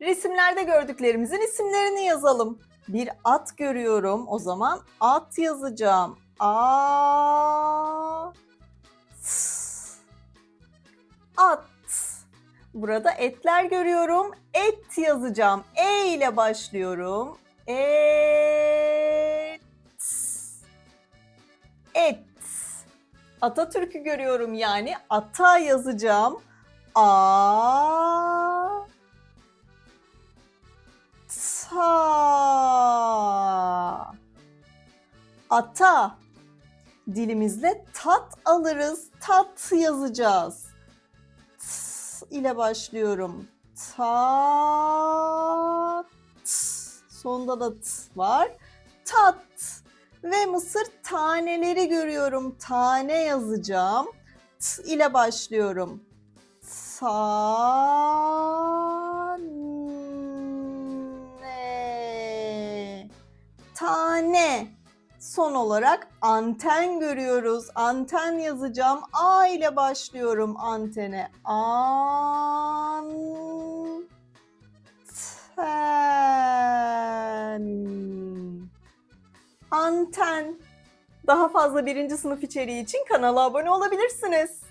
Resimlerde gördüklerimizin isimlerini yazalım. Bir at görüyorum. O zaman at yazacağım. A. At. Burada etler görüyorum. Et yazacağım. E ile başlıyorum. Et. Et. Atatürk'ü görüyorum yani ata yazacağım. A ta ata dilimizle tat alırız. Tat yazacağız. T ile başlıyorum. Tat. Sonunda da t var. Tat. Ve mısır taneleri görüyorum. Tane yazacağım. T ile başlıyorum. Tane. Tane. Son olarak anten görüyoruz. Anten yazacağım. A ile başlıyorum antene. Anten. Anten. Daha fazla birinci sınıf içeriği için kanala abone olabilirsiniz.